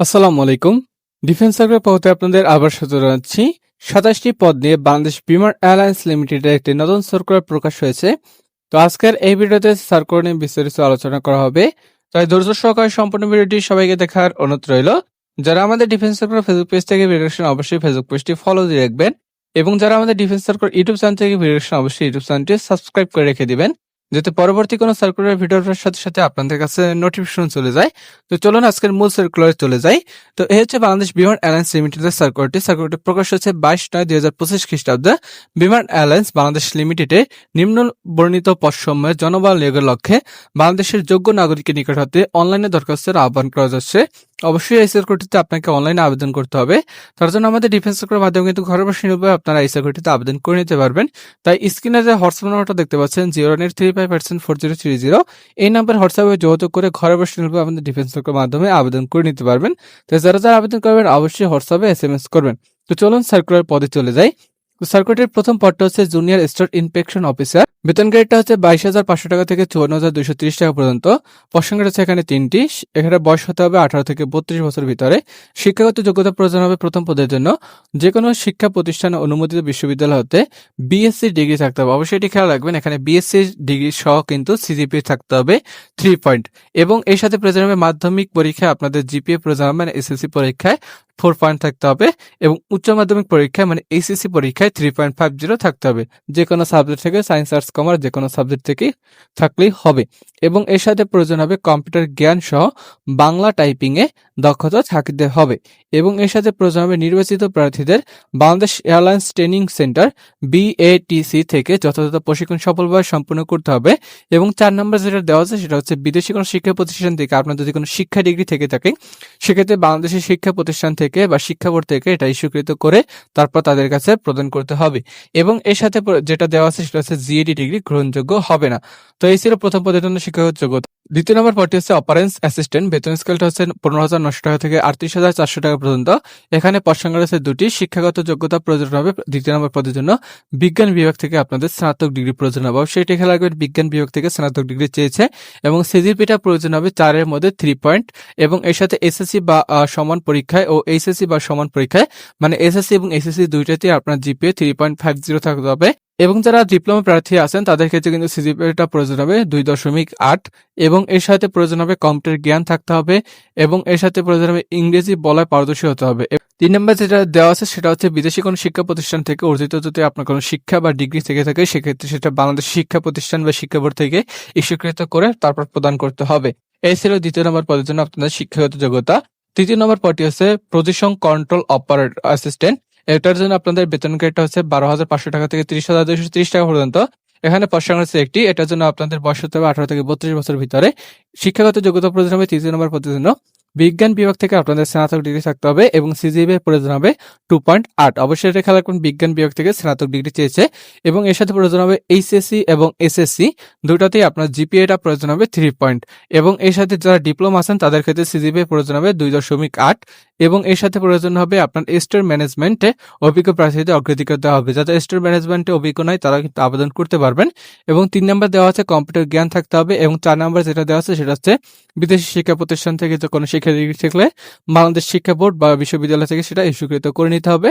আসসালামু আলাইকুম। Defence circle পথে আপনাদের আবার সাথে জানাচ্ছি। সাতাশটি পদ নিয়ে বাংলাদেশ বিমান এয়ারলাইন্স লিমিটেডের একটি নতুন সার্কুলার প্রকাশ হয়েছে। তো আজকের এই ভিডিওতে সার্কুলার নিয়ে বিস্তারিত আলোচনা করা হবে। তাই ধৈর্য সহকারে সম্পূর্ণ ভিডিওটি সবাইকে দেখার অনুরোধ রইল। যারা আমাদের ডিফেন্স সার্কুলার ফেসবুক পেজ থেকে ভিডিও দেখছেন, অবশ্যই ফেসবুক পেজটি ফলো দিয়ে রাখবেন। এবং যারা আমাদের ডিফেন্স সার্কুলার ইউটিউব চ্যানেল থেকে ভিডিও দেখছেন, অবশ্যই ইউটিউব চ্যানেলটি সাবস্ক্রাইব করে রেখে দিবেন। যাতে পরবর্তী কোনো সার্কুলার ভিডিওর সাথে সাথে আপনাদের কাছে নোটিফিকেশন চলে যায়। তো চলুন আজকের মূল সার্কুলারে চলে যাই। তো এই হচ্ছে বাংলাদেশ বিমান এয়ারলাইন্স লিমিটেডের সার্কুলারটি সার্কুলারটি প্রকাশ হচ্ছে বাইশ নয় দুই হাজার পঁচিশ খ্রিস্টাব্দে। বিমান এয়ারলাইন্স বাংলাদেশ লিমিটেডে নিম্ন বর্ণিত পশ্চিমের জনবল নিয়োগের লক্ষ্যে বাংলাদেশের যোগ্য নাগরিকের নিকট হতে অনলাইনে দরখাস্তের আহ্বান করা যাচ্ছে। অবশ্যই এই সার্কুলারটিতে আপনাকে অনলাইনে আবেদন করতে হবে। তার জন্য আমাদের ডিফেন্স সার্কুলার মাধ্যমে কিন্তু ঘরে বসে নির্ভয়ে আপনারা এই সার্কুলারটিতে আবেদন করে নিতে পারবেন। তাই স্ক্রিনে যে হোয়াটসঅ্যাপ নাম্বারটা দেখতে পাচ্ছেন zero nine three five percent four zero three zero এই নাম্বার হোয়াটসঅ্যাপে যোগাযোগ করে ঘরে বসে নির্ভয়ে আমাদের ডিফেন্স সার্কুলার মাধ্যমে আবেদন করে নিতে পারবেন। তো যারা যারা আবেদন করবেন, অবশ্যই হোয়াটসঅ্যাপে এস এম এস করবেন। তো চলুন সার্কুলার পদে চলে যাই। সার্কুলারের প্রথম পদটা হচ্ছে জুনিয়র স্টার ইনস্পেকশন অফিসার। বেতন গ্রেডটা হচ্ছে বাইশ হাজার পাঁচশো টাকা থেকে চুয়ান্ন হাজার দুইশো ত্রিশ টাকা পর্যন্ত। প্রসঙ্গ হচ্ছে এখানে তিনটি। এখানে বয়স হতে হবে আঠারো থেকে বত্রিশ বছর ভিতরে। শিক্ষাগত যোগ্যতা প্রয়োজন হবে প্রথম পদের জন্য। যে কোনো শিক্ষা প্রতিষ্ঠান অনুমোদিত বিশ্ববিদ্যালয় হতে বিএসসি ডিগ্রি থাকতে হবে। অবশ্যই এটি খেয়াল রাখবেন, এখানে বিএসসি ডিগ্রি সহ কিন্তু সিজিপি থাকতে হবে থ্রি পয়েন্ট এবং এর সাথে প্রয়োজন হবে মাধ্যমিক পরীক্ষায় আপনাদের জিপিএ প্রয়োজন হবে মানে এসএসসি পরীক্ষায়। ফোর পয়েন্ট থাকতে হবে এবং উচ্চ মাধ্যমিক পরীক্ষায় মানে এইচএসসি পরীক্ষায় থ্রি পয়েন্ট ফাইভ জিরো থাকতে হবে। যে কোনো সাবজেক্ট থেকে সায়েন্স আর্টস কমার্স যে কোনো সাবজেক্ট থেকে থাকলেই হবে। এবং এর সাথে প্রয়োজন হবে কম্পিউটার জ্ঞান সহ বাংলা টাইপিং এ দক্ষতা থাকতে হবে। এবং এর সাথে প্রয়োজন হবে নির্বাচিত প্রার্থীদের Bangladesh airlines training centre BATC থেকে যথাযথ প্রশিক্ষণ সফলভাবে সম্পূর্ণ করতে হবে। এবং চার নম্বর যেটা দেওয়া আছে সেটা হচ্ছে বিদেশি কোনো শিক্ষা প্রতিষ্ঠান থেকে আপনার যদি কোনো শিক্ষা ডিগ্রি থেকে থাকে, সেক্ষেত্রে বাংলাদেশের শিক্ষা প্রতিষ্ঠান থেকে বা শিক্ষা বোর্ড থেকে এটা ইস্যুকৃত করে তারপর তাদের কাছে প্রদান করতে হবে। এবং এর সাথে যেটা দেওয়া আছে সেটা হচ্ছে জিএডি ডিগ্রি গ্রহণযোগ্য হবে না। তো এই ছিল প্রথম পদের জন্য শিক্ষাগত যোগ্যতা। দ্বিতীয় নম্বর পদটি হচ্ছে অপারেন্স অ্যাসিস্ট্যান্ট। বেতন স্কেলটা হচ্ছে পনেরো হাজার নশো টাকা থেকে আটত্রিশ হাজার চারশো টাকা পর্যন্ত। এখানে প্রসঙ্গ রয়েছে দুটি, শিক্ষাগত যোগ্যতা প্রয়োজন হবে দ্বিতীয় নম্বর পদের জন্য। বিজ্ঞান বিভাগ থেকে আপনাদের স্নাতক ডিগ্রি প্রয়োজন হবে। এটি খেয়াল রাখবেন, বিজ্ঞান বিভাগ থেকে স্নাতক ডিগ্রি চেয়েছে এবং সিজিপিটা প্রয়োজন হবে চারের মধ্যে থ্রি পয়েন্ট এবং এর সাথে এসএসসি বা সমান পরীক্ষায় ও এইচএসসি বা সমান পরীক্ষায়। মানে এসএসসি এবং এসএসসি দুইটাতে আপনার GPA three point five zero থাকতে হবে। এবং যারা ডিপ্লোমা প্রার্থী আছেন, তাদের ক্ষেত্রে কিন্তু সিজিপিএটা প্রয়োজন হবে দুই দশমিক আট এবং এর সাথে প্রয়োজন হবে কম্পিউটার জ্ঞান থাকতে হবে এবং এর সাথে প্রয়োজন হবে ইংরেজি বলায় পারদর্শী হতে হবে। তিন নম্বর যেটা দেওয়া আছে, সেটা হচ্ছে বিদেশি কোনো শিক্ষা প্রতিষ্ঠান থেকে অর্জিত যদি আপনার কোনো শিক্ষা বা ডিগ্রি থেকে থাকে, সেক্ষেত্রে সেটা বাংলাদেশ শিক্ষা প্রতিষ্ঠান বা শিক্ষা বোর্ড থেকে ইস্যুকৃত করে তারপর প্রদান করতে হবে। এই ছিল দ্বিতীয় নম্বর পদের জন্য আপনাদের শিক্ষাগত যোগ্যতা। তৃতীয় নম্বর পদটি হচ্ছে পজিশন কন্ট্রোল অপারেট অ্যাসিস্ট্যান্ট এটার জন্য আপনাদের বেতন গ্রেডটা হচ্ছে বারো হাজার পাঁচশো টাকা থেকে ত্রিশ হাজার দুইশো ত্রিশ টাকা পর্যন্ত। এখানে হচ্ছে একটি, এটার জন্য আপনাদের বয়স হতে হবে আঠারো থেকে বত্রিশ বছর ভিতরে। শিক্ষাগত যোগ্যতা প্রয়োজন হবে তৃতীয় নম্বর জন্য। বিজ্ঞান বিভাগ থেকে আপনাদের স্নাতক ডিগ্রি থাকতে হবে এবং সিজিবি প্রয়োজন হবে টু পয়েন্ট আট অবশ্যই এটা খেয়াল রাখবেন, বিজ্ঞান বিভাগ থেকে স্নাতক ডিগ্রি চেয়েছে এবং এর সাথে প্রয়োজন হবে এইচএসসি এবং এসএসসি দুটাতেই আপনার জিপিএটা প্রয়োজন হবে থ্রি পয়েন্ট এবং এর সাথে যারা ডিপ্লোমা আছেন, তাদের ক্ষেত্রে সিজিপি প্রয়োজন হবে দুই দশমিক আট। এবং এর সাথে প্রয়োজন হবে আপনার স্টোর ম্যানেজমেন্টে অভিজ্ঞ প্রার্থীদের অগ্রাধিকার দেওয়া হবে। যাদের স্টোর ম্যানেজমেন্টে অভিজ্ঞ নয়, তারা কিন্তু আবেদন করতে পারবেন। এবং তিন নম্বর দেওয়া আছে কম্পিউটার জ্ঞান থাকতে হবে। এবং চার নম্বর যেটা দেওয়া আছে, সেটা হচ্ছে বিদেশি শিক্ষা প্রতিষ্ঠান থেকে যে কোনো শিক্ষা ডিগ্রি থাকলে বাংলাদেশ শিক্ষা বোর্ড বা বিশ্ববিদ্যালয় থেকে সেটা ইস্যুকৃত করে নিতে হবে।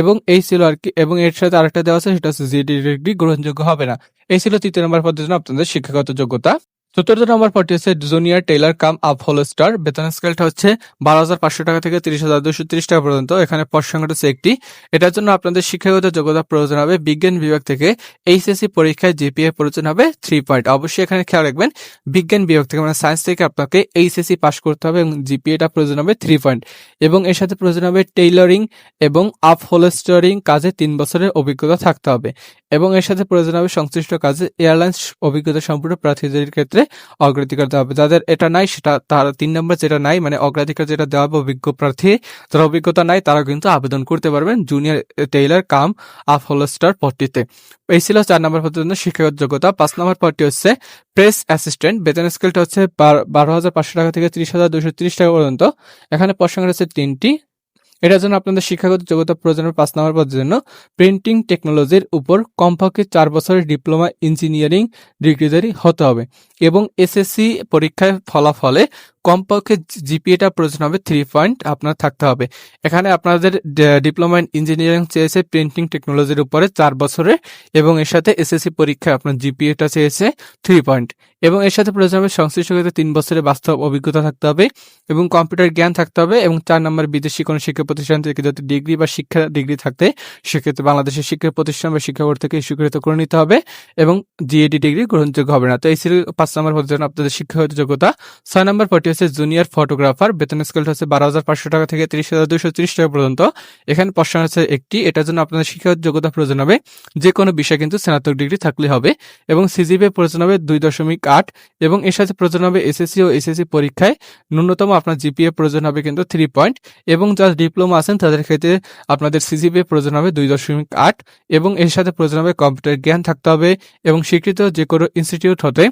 এবং এই ছিল আর কি, এবং এর সাথে আরেকটা দেওয়া আছে, সেটা হচ্ছে জিডি ডিগ্রি গ্রহণযোগ্য হবে না। এই ছিল তৃতীয় নম্বর পদের জন্য আপনাদের শিক্ষাগত যোগ্যতা। চতুর্থ নম্বর পদটি হচ্ছে junior tailor cum upholster. বেতন স্কেলটা হচ্ছে বারো হাজার পাঁচশো টাকা থেকে তিরিশ হাজার দুশো তিরিশ টাকা পর্যন্ত। এখানে পদ সংখ্যাটা হচ্ছে একটি। এটার জন্য আপনাদের শিক্ষাগত যোগ্যতা প্রয়োজন হবে বিজ্ঞান বিভাগ থেকে এইচএসসি পরীক্ষায় জিপিএ প্রয়োজন হবে থ্রি পয়েন্ট অবশ্যই এখানে খেয়াল রাখবেন, বিজ্ঞান বিভাগ থেকে মানে সায়েন্স থেকে আপনাকে এইচএসসি পাস করতে হবে এবং জিপিএটা প্রয়োজন হবে থ্রি পয়েন্ট এবং এর সাথে প্রয়োজন হবে টেইলরিং এবং আপ হোলস্টারিং কাজে তিন বছরের অভিজ্ঞতা থাকতে হবে। এবং এর সাথে প্রয়োজন হবে সংশ্লিষ্ট কাজে এয়ারলাইন্স অভিজ্ঞতা সম্পূর্ণ প্রার্থীদের ক্ষেত্রে অগ্রাধিকার দেওয়া হবে। যাদের এটা নাই, সেটা তার তিন নম্বর যেটা নাই মানে অগ্রাধিকার যেটা দেওয়া হবে অভিজ্ঞ প্রার্থী, যারা অভিজ্ঞতা নাই তারা কিন্তু আবেদন করতে পারবেন junior tailor cum upholster পদটিতে। এই ছিল চার নম্বর পদের জন্য শিক্ষাগত যোগ্যতা। পাঁচ নম্বর পদটি হচ্ছে প্রেস অ্যাসিস্ট্যান্ট বেতন স্কেলটা হচ্ছে বারো হাজার পাঁচশো টাকা থেকে ত্রিশ হাজার দুশো ত্রিশ টাকা পর্যন্ত। এখানে প্রসঙ্গ রয়েছে তিনটি। এটার জন্য আপনাদের শিক্ষাগত যোগ্যতা প্রয়োজনের পাঁচ নম্বর পদের জন্য প্রিন্টিং টেকনোলজির উপর কমপক্ষে চার বছরের ডিপ্লোমা ইঞ্জিনিয়ারিং ডিগ্রিধারী হতে হবে এবং এসএসসি পরীক্ষায় ফলাফলে কমপক্ষে জিপিএটা প্রয়োজন হবে থ্রি পয়েন্ট আপনার থাকতে হবে। এখানে আপনাদের ডিপ্লোমা ইন ইঞ্জিনিয়ারিং চেয়েছে প্রিন্টিং টেকনোলজির উপরে চার বছরের এবং এর সাথে এসএসসি পরীক্ষায় আপনার জিপিএটা চেয়েছে থ্রি পয়েন্ট এবং এর সাথে প্রয়োজন হবে সংশ্লিষ্ট ক্ষেত্রে তিন বছরের বাস্তব অভিজ্ঞতা থাকতে হবে এবং কম্পিউটার জ্ঞান থাকতে হবে এবং চার নম্বর বিদেশি কোনো শিক্ষা প্রতিষ্ঠান থেকে যদি ডিগ্রি বা শিক্ষা ডিগ্রি থাকতে, সেক্ষেত্রে বাংলাদেশের শিক্ষা প্রতিষ্ঠান বা শিক্ষা বোর্ড থেকে স্বীকৃত করে নিতে হবে এবং জিএডি ডিগ্রি গ্রহণযোগ্য হবে না। তো এই ছিল পাঁচ নম্বর জন্য আপনাদের শিক্ষাগত যোগ্যতা। ছয় নম্বর পদটি হচ্ছে জুনিয়র ফটোগ্রাফার বেতন স্কেল হচ্ছে বারো হাজার পাঁচশো টাকা থেকে তিরিশ হাজার দুইশো তিরিশ টাকা পর্যন্ত। এখানে প্রশ্ন হচ্ছে একটি, এটার জন্য আপনাদের শিক্ষাগত যোগ্যতা প্রয়োজন হবে যে কোনো বিষয় কিন্তু স্নাতক ডিগ্রি থাকলে হবে, এবং সিজিপি প্রয়োজন হবে দুই দশমিক আট, এবং এর সাথে প্রয়োজন হবে এসএসসি ও এসএসসি পরীক্ষায় ন্যূনতম আপনার জিপিএ প্রয়োজন হবে কিন্তু থ্রি পয়েন্ট এবং যারা ডিপ্লোমা আছেন তাদের ক্ষেত্রে আপনাদের সিজিপি প্রয়োজন হবে দুই দশমিক আট, এবং এর সাথে প্রয়োজন হবে কম্পিউটার জ্ঞান থাকতে হবে, এবং স্বীকৃত যে কোনো ইনস্টিটিউট হতে।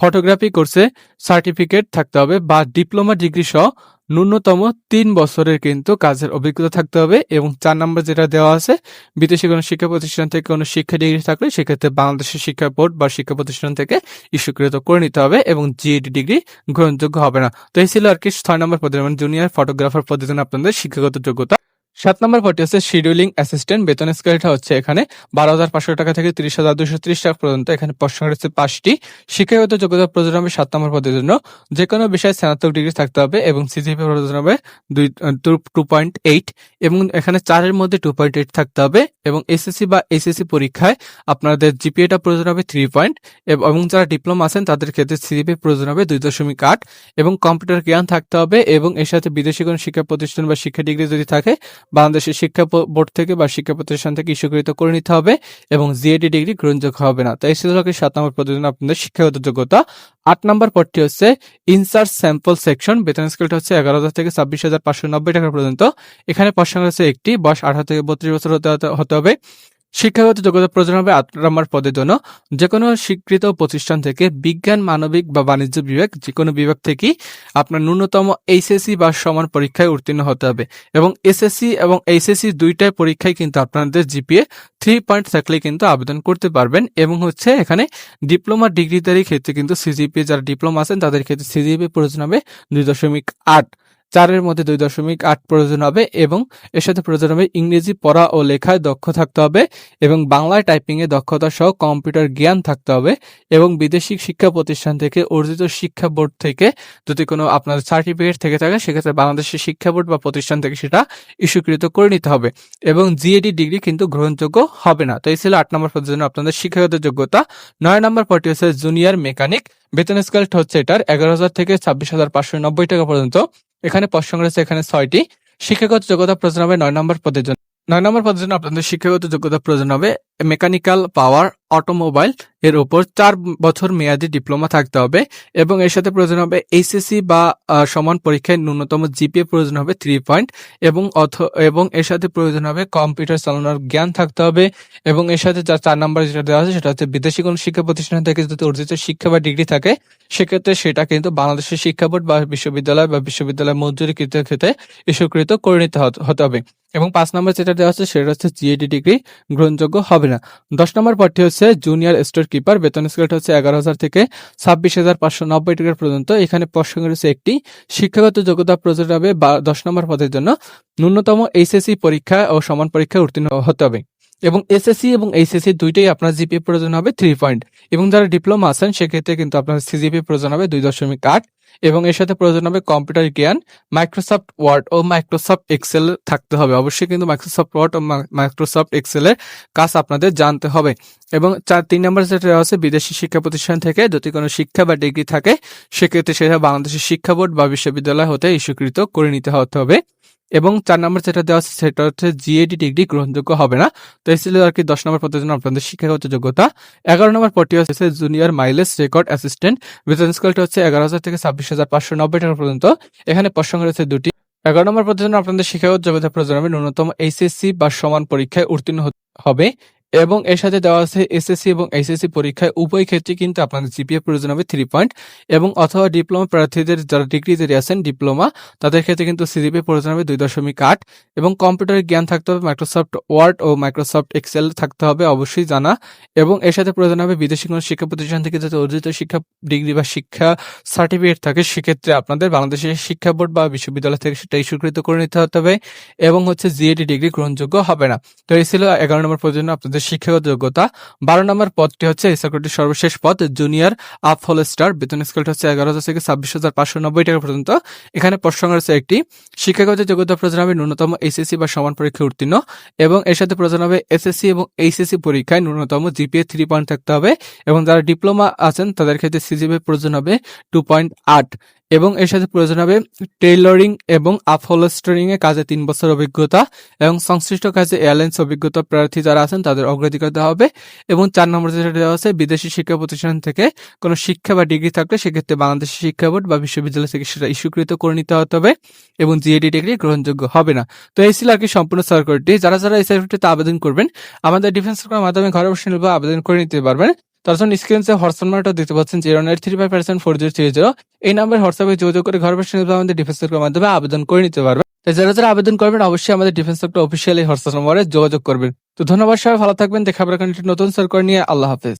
ফটোগ্রাফি কোর্সে সার্টিফিকেট থাকতে হবে বা ডিপ্লোমা ডিগ্রি সহ ন্যূনতম তিন বছরের কিন্তু কাজের অভিজ্ঞতা থাকতে হবে এবং চার নম্বর যেটা দেওয়া আছে, বিদেশি কোনো শিক্ষা প্রতিষ্ঠান থেকে কোনো শিক্ষা ডিগ্রি থাকলে সেক্ষেত্রে বাংলাদেশের শিক্ষা বোর্ড বা শিক্ষা প্রতিষ্ঠান থেকে ইস্যুকৃত করে নিতে হবে এবং জিএডি ডিগ্রি গ্রহণযোগ্য হবে না। তো এই ছিল আর কি ছয় নম্বর পদের মানে জুনিয়র ফটোগ্রাফার পদের জন্য আপনাদের শিক্ষাগত যোগ্যতা। সাত নম্বর পদটি হচ্ছে শিডিউলিং অ্যাসিস্ট্যান্ট বেতন স্কেলটা হচ্ছে এখানে বারো হাজার পাঁচশো টাকা থেকে তিরিশ হাজার দুশো ত্রিশ টাকা পর্যন্ত। এখানে প্রশ্ন রয়েছে পাঁচটি। শিক্ষাগত যোগ্যতা প্রয়োজন হবে সাত নম্বর পদের জন্য যে কোনো বিষয়ে স্নাতক ডিগ্রি থাকতে হবে এবং সিজিপি প্রয়োজন হবে দুই, টু পয়েন্ট এইট এবং এখানে চারের মধ্যে টু পয়েন্ট এইট থাকতে হবে এবং এসএসসি বা এসএসসি পরীক্ষায় আপনাদের জিপিএটা প্রয়োজন হবে থ্রি পয়েন্ট এবং যারা ডিপ্লোমা আছেন তাদের ক্ষেত্রে সিজিপি প্রয়োজন হবে দুই দশমিক আট এবং কম্পিউটার জ্ঞান থাকতে হবে এবং এর সাথে বিদেশি কোনো শিক্ষা প্রতিষ্ঠান বা শিক্ষা ডিগ্রি যদি থাকে বাংলাদেশের শিক্ষা বোর্ড থেকে বা শিক্ষা প্রতিষ্ঠান থেকে ইস্যুকৃত করে নিতে হবে এবং জিএডি ডিগ্রি গ্রহণযোগ্য হবে না। তাই ছিল সাত নম্বর জন্য আপনাদের শিক্ষাগত যোগ্যতা। আট নম্বর পদটি হচ্ছে ইনসার্ট স্যাম্পল সেকশন বেতন স্কেলটা হচ্ছে এগারো হাজার থেকে ছাব্বিশ হাজার পাঁচশো নব্বই টাকা পর্যন্ত। এখানে পশ্চিম হচ্ছে একটি, বয়স আঠারো থেকে বত্রিশ বছর হতে- হতে হবে। শিক্ষাগত যোগ্যতা প্রয়োজন হবে আট নম্বর পদের জন্য। যে কোনো স্বীকৃত প্রতিষ্ঠান থেকে বিজ্ঞান, মানবিক বা বাণিজ্য বিভাগ যে কোনো বিভাগ থেকেই আপনার ন্যূনতম এইচএসসি বা সমান পরীক্ষায় উত্তীর্ণ হতে হবে এবং এসএসসি এবং এইচএসসি দুইটাই পরীক্ষায় কিন্তু আপনাদের জিপিএ থ্রি পয়েন্ট থাকলে কিন্তু আবেদন করতে পারবেন এবং হচ্ছে এখানে ডিপ্লোমা ডিগ্রিধারী ক্ষেত্রে কিন্তু সিজিপি যারা ডিপ্লোমা আছেন তাদের ক্ষেত্রে সিজিপি প্রয়োজন হবে দুই দশমিক আট। চারের মধ্যে দুই দশমিক আট প্রয়োজন হবে এবং এর সাথে প্রয়োজন হবে ইংরেজি পড়া ও লেখায় দক্ষ থাকতে হবে এবং বাংলায় টাইপিংয়ে দক্ষতা সহ কম্পিউটার জ্ঞান থাকতে হবে এবং বিদেশি শিক্ষা প্রতিষ্ঠান থেকে অর্জিত শিক্ষা বোর্ড থেকে যদি কোনো আপনার সার্টিফিকেট থেকে থাকে, সেক্ষেত্রে বাংলাদেশের শিক্ষা বোর্ড বা প্রতিষ্ঠান থেকে সেটা ইস্যুকৃত করে নিতে হবে এবং জিএডি ডিগ্রি কিন্তু গ্রহণযোগ্য হবে না। তো এই ছিল আট নম্বর পদের জন্য আপনাদের শিক্ষাগত যোগ্যতা। নয় নম্বর পদটি হচ্ছে জুনিয়র মেকানিক। বেতন স্কেলটা হচ্ছে এটার এগারো হাজার থেকে ছাব্বিশ হাজার পাঁচশো নব্বই টাকা পর্যন্ত। এখানে প্রশ্ন রয়েছে এখানে ছয়টি। শিক্ষাগত যোগ্যতা প্রয়োজন হবে নয় নম্বর পদের জন্য। নয় নম্বর পদের জন্য আপনাদের শিক্ষাগত যোগ্যতা প্রয়োজন হবে মেকানিক্যাল পাওয়ার, অটোমোবাইল, এর উপর চার বছর মেয়াদি ডিপ্লোমা থাকতে হবে এবং এর সাথে প্রয়োজন হবে এইচএসসি বা সমান পরীক্ষায় ন্যূনতম জিপিএ প্রয়োজন হবে থ্রি পয়েন্ট এবং অথ, এবং এর সাথে প্রয়োজন হবে কম্পিউটার চালানোর জ্ঞান থাকতে হবে এবং এর সাথে যা চার নাম্বার যেটা দেওয়া আছে সেটা হচ্ছে বিদেশি কোনো শিক্ষা প্রতিষ্ঠান থেকে যদি অর্জিত শিক্ষা বা ডিগ্রি থাকে, সেক্ষেত্রে সেটা কিন্তু বাংলাদেশের শিক্ষা বোর্ড বা বিশ্ববিদ্যালয় বা বিশ্ববিদ্যালয় মঞ্জুরিকৃত ক্ষেত্রে ইস্যুকৃত করে নিতে হত- হতে হবে। এবং পাঁচ নম্বর যেটা দেওয়া আছে সেটা হচ্ছে জিএডি ডিগ্রি, গ্রহণযোগ্য হবে না দশ নম্বর পদটি হচ্ছে জুনিয়র স্টোর কিপার বেতন স্কেলটা হচ্ছে এগারো হাজার থেকে ছাব্বিশ হাজার পাঁচশো নব্বই টাকা পর্যন্ত। এখানে প্রশ্ন রয়েছে একটি, শিক্ষাগত যোগ্যতা প্রয়োজন হবে বা দশ নম্বর পদের জন্য ন্যূনতম এইচএসসি পরীক্ষা ও সমান পরীক্ষায় উত্তীর্ণ হতে হবে। এবং এসএসসি এবং এইচএসসি দুইটাই আপনার জিপি প্রয়োজন হবে থ্রি পয়েন্ট এবং যারা ডিপ্লোমা আছেন, সেক্ষেত্রে কিন্তু আপনার সিজিপি প্রয়োজন হবে দুই দশমিক আট। এবং এর সাথে প্রয়োজন হবে কম্পিউটার জ্ঞান মাইক্রোসফট ওয়ার্ড ও মাইক্রোসফট এক্সেল থাকতে হবে। অবশ্যই কিন্তু মাইক্রোসফট ওয়ার্ড ও মাইক্রোসফট এক্সেলের কাজ আপনাদের জানতে হবে। এবং চার তিন নম্বর যেটা আছে, বিদেশি শিক্ষা প্রতিষ্ঠান থেকে যদি কোনো শিক্ষা বা ডিগ্রি থাকে, সেক্ষেত্রে সেটা বাংলাদেশের শিক্ষা বোর্ড বা বিশ্ববিদ্যালয় হতে ইস্যুকৃত করে নিতে হতে হবে। এবং চার নম্বর যেটা দেওয়া আছে সেটা হচ্ছে জিএডি ডিগ্রি গ্রহণযোগ্য হবে না। তো এই ছিল আর কি দশ নম্বর পদের জন্য আপনাদের শিক্ষাগত যোগ্যতা। এগারো নম্বর পদটি হচ্ছে জুনিয়র মাইলেজ রেকর্ড অ্যাসিস্ট্যান্ট বেতন স্কুলটা হচ্ছে এগারো হাজার থেকে ছাব্বিশ হাজার পাঁচশো নব্বই টাকা পর্যন্ত। এখানে প্রসঙ্গ রয়েছে দুটি। এগারো নম্বর পদের জন্য আপনাদের শিক্ষাগত যোগ্যতা প্রয়োজন হবে ন্যূনতম এইচএসসি বা সমান পরীক্ষায় উত্তীর্ণ হবে। এবং এর সাথে দেওয়া আছে এসএসসি এবং এইচএসসি পরীক্ষায় উভয় ক্ষেত্রে কিন্তু আপনাদের জিপিএ প্রয়োজন হবে থ্রি পয়েন্ট এবং অথবা ডিপ্লোমা প্রার্থীদের যারা ডিগ্রি ডিগ্রিতে আছেন ডিপ্লোমা তাদের ক্ষেত্রে কিন্তু সিজিপি প্রয়োজন হবে দুই দশমিক আট এবং কম্পিউটারের জ্ঞান থাকতে হবে মাইক্রোসফট ওয়ার্ড ও মাইক্রোসফট এক্সেল থাকতে হবে অবশ্যই জানা এবং এর সাথে প্রয়োজন হবে বিদেশি কোনো শিক্ষা প্রতিষ্ঠান থেকে যাতে অর্জিত শিক্ষা ডিগ্রি বা শিক্ষা সার্টিফিকেট থাকে, সেক্ষেত্রে আপনাদের বাংলাদেশের শিক্ষা বোর্ড বা বিশ্ববিদ্যালয় থেকে সেটা ইস্যুকৃত করে নিতে হবে এবং হচ্ছে জিএডি ডিগ্রি গ্রহণযোগ্য হবে না। তো এই ছিল এগারো নম্বর পদের জন্য আপনাদের শিক্ষাগত যোগ্যতা। বারো নম্বর পদটি হচ্ছে এই সর্বশেষ পদ জুনিয়র আপ হল স্টার বেতন স্কেলটা হচ্ছে এগারো হাজার থেকে ছাব্বিশ হাজার পাঁচশো নব্বই টাকা পর্যন্ত। এখানে প্রসঙ্গ রয়েছে একটি, শিক্ষাগত যোগ্যতা প্রয়োজন হবে ন্যূনতম এইচএসসি বা সমান পরীক্ষায় উত্তীর্ণ এবং এর সাথে প্রয়োজন হবে এসএসসি এবং এইচএসসি পরীক্ষায় ন্যূনতম জিপিএ থ্রি পয়েন্ট থাকতে হবে এবং যারা ডিপ্লোমা আছেন তাদের ক্ষেত্রে সিজিপি প্রয়োজন হবে টু পয়েন্ট আট এবং এর সাথে প্রয়োজন হবে টেইলরিং এবং আপহোলস্টারিং এ কাজে তিন বছর অভিজ্ঞতা এবং সংশ্লিষ্ট কাজে এয়ারলাইন্স অভিজ্ঞতা প্রার্থী যারা আছেন তাদের অগ্রাধিকার দেওয়া হবে এবং চার নম্বর যেটা দেওয়া আছে, বিদেশি শিক্ষা প্রতিষ্ঠান থেকে কোনো শিক্ষা বা ডিগ্রি থাকলে সেক্ষেত্রে বাংলাদেশ শিক্ষা বোর্ড বা বিশ্ববিদ্যালয় থেকে সেটা ইস্যুকৃত করে নিতে হতে হবে এবং জিএডি ডিগ্রি গ্রহণযোগ্য হবে না। তো এই ছিল আর কি সম্পূর্ণ সার্কুলারটি যারা যারা এই সার্কুলারটিতে আবেদন করবেন, আমাদের ডিফেন্স মাধ্যমে ঘরে বসে আবেদন করে নিতে পারবেন। তার জন্য স্ক্রিনে হোয়াটসঅ্যাপ নাম্বারটা দেখতে পাচ্ছেন zero nine three five percent four zero three zero এই নাম্বার হোয়াটসঅ্যাপে যোগাযোগ করে ঘর বসে আমাদের ডিফেন্স সেক্টরের মাধ্যমে আবেদন করে নিতে পারবেন। তাই যারা যারা আবেদন করবেন, অবশ্যই আমাদের ডিফেন্স সেক্টর অফিসিয়াল এই হোয়াটসঅ্যাপ নম্বরে যোগাযোগ করবেন। তো ধন্যবাদ সবাই, ভালো থাকবেন, দেখা হবে নতুন সরকার নিয়ে। আল্লাহ হাফেজ।